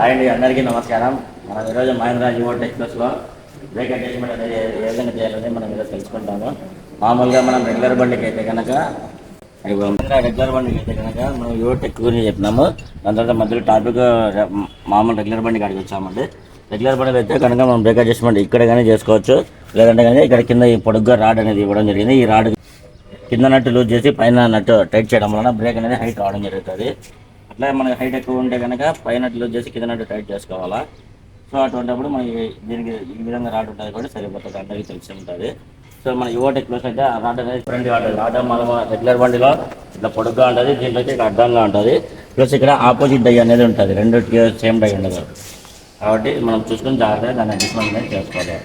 Hi అండి అందరికీ నమస్కారం. మనం ఈరోజు మహేంద్ర యువ టెక్నోస్లో బ్రేక్ అటాచ్మెంట్ అనేది ఏ విధంగా చేయాలని మనం ఈరోజు తెలుసుకుంటాము. మామూలుగా మనం రెగ్యులర్ బండికి అయితే కనుక రెగ్యులర్ బండికి అయితే కనుక మనం యువ టెక్ గురించి చెప్పినాము దాని తర్వాత మధ్యలో టాపిక్ మామూలు రెగ్యులర్ బండికి అడిగి వచ్చామండి. రెగ్యులర్ బండికి అయితే కనుక మనం బ్రేక్ అడ్జస్ట్మెంట్ ఇక్కడ కానీ చేసుకోవచ్చు. లేదంటే కానీ ఇక్కడ కింద ఈ పొడుగ్గా రాడ్ అనేది ఇవ్వడం జరిగింది. ఈ రాడ్ కింద నట్టు లూజ్ చేసి పైన నట్టు టైట్ చేయడం వలన బ్రేక్ అనేది హైట్ రావడం జరుగుతుంది. అట్లా మనకి హైట్ ఎక్కువ ఉంటే కనుక పైన వచ్చేసి లూజ్ చేసి కింద నట్టు టైట్ చేసుకోవాలా. సో అటువంటిప్పుడు మనకి దీనికి ఈ విధంగా రాడ్ ఉంటుంది కూడా సరిపోతుంది. అందరికీ తెలిసి ఉంటుంది. సో మన యువ క్లోజ్ అయితే ఆ రాడ్ అనేది ఫ్రంట్ రాడ్ రాడ్ రెగ్యులర్ బండిలో ఇట్లా పొడుగ్గా ఉంటుంది. దీంట్లో అయితే ఇట్లా అడ్డంగా ఉంటుంది. ప్లస్ ఇక్కడ ఆపోజిట్ డై అనేది ఉంటుంది. రెండు సేమ్ డై ఉండదు. కాబట్టి మనం చూసుకుని జాగ్రత్తగా దాన్ని అడ్జస్ట్మెంట్ అనేది చేసుకోవాలి.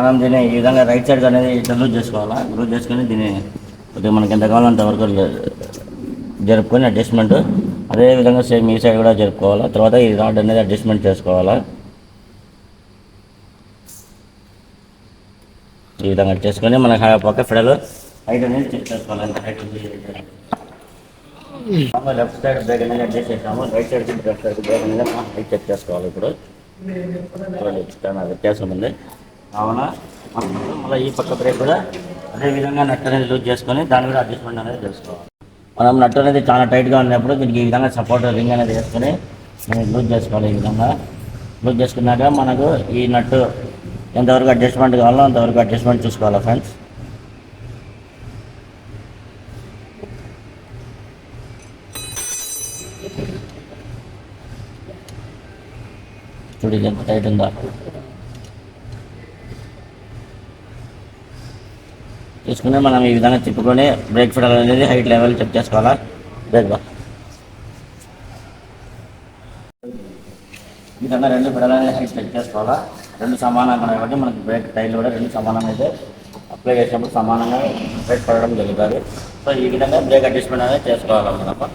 మనం దీన్ని ఈ విధంగా రైట్ సైడ్ అనేది ఇట్లా లూజ్ చేసుకోవాలా? లూజ్ చేసుకొని దీన్ని కొద్దిగా మనకి ఎంత కావాలో అంతవరకు జరుపుకొని అడ్జస్ట్మెంట్ అదేవిధంగా సేమ్ ఈ సైడ్ కూడా జరుపుకోవాలా? తర్వాత ఈ రాడ్ అనేది అడ్జస్ట్మెంట్ చేసుకోవాలా? ఈ విధంగా చేసుకొని మన పక్క ఫిడలు హైట్ అనేది చెక్ చేసుకోవాలి? హైట్ లెఫ్ట్ సైడ్ బ్రేక్ అనేది అడ్జస్ట్ చేసాము. Right side left side brake అనేది మనం హైట్ చెక్ చేసుకోవాలి ఇప్పుడు. చాలా వ్యత్యాసం ఉంది. కావున మళ్ళీ ఈ పక్క బ్రేక్ కూడా అదే విధంగా నట్ అనేది లూజ్ చేసుకొని దాని కూడా అడ్జస్ట్మెంట్ అనేది చేసుకోవాలి. మనం నట్ అనేది చాలా టైట్గా ఉన్నప్పుడు దీనికి ఈ విధంగా సపోర్ట్ రింగ్ అనేది వేసుకొని మనం లూజ్ చేసుకోవాలి ఈ విధంగా. లూజ్ చేసుకున్నాక మనకు ఈ నట్టు ఎంతవరకు అడ్జస్ట్మెంట్ కావాలో అంతవరకు అడ్జస్ట్మెంట్ చూసుకోవాలి ఫ్రెండ్స్ చూడండి ఎంత టైట్ ఉందా. తీసుకుని మనం ఈ విధంగా తిప్పుకొని బ్రేక్ ఫిడల్ అనేది హైట్ లెవెల్ చెక్ చేసుకోవాలా? బ్రేక్ బా ఈ విధంగా రెండు ఫిడల్ అనేది హైట్ చెక్ చేసుకోవాలా? రెండు సమానంగా ఉన్నాయి కాబట్టి మనకి బ్రేక్ టైర్లు కూడా రెండు సమానం అయితే అప్లై చేసినప్పుడు సమానంగా బ్రేక్ పడడం జరుగుతుంది. సో ఈ విధంగా బ్రేక్ అడ్జస్ట్మెంట్ అనేది చేసుకోవాలన్నమాట.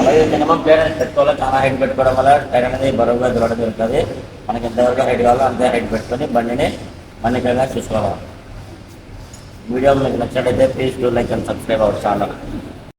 అలాగే మినిమం ప్లేట్ అనేది పెట్టుకోవాలి? చాలా హైట్ పెట్టుకోవడం వల్ల టైర్ అనేది బరువుగా దొరకడం జరుగుతుంది. మనకి ఎంతవరకు హైట్ కావాలో అంతే హైట్ పెట్టుకొని బండిని మన్నికగా చూసుకోవాలి. వీడియో మీకు నచ్చినట్లయితే please do like and subscribe our channel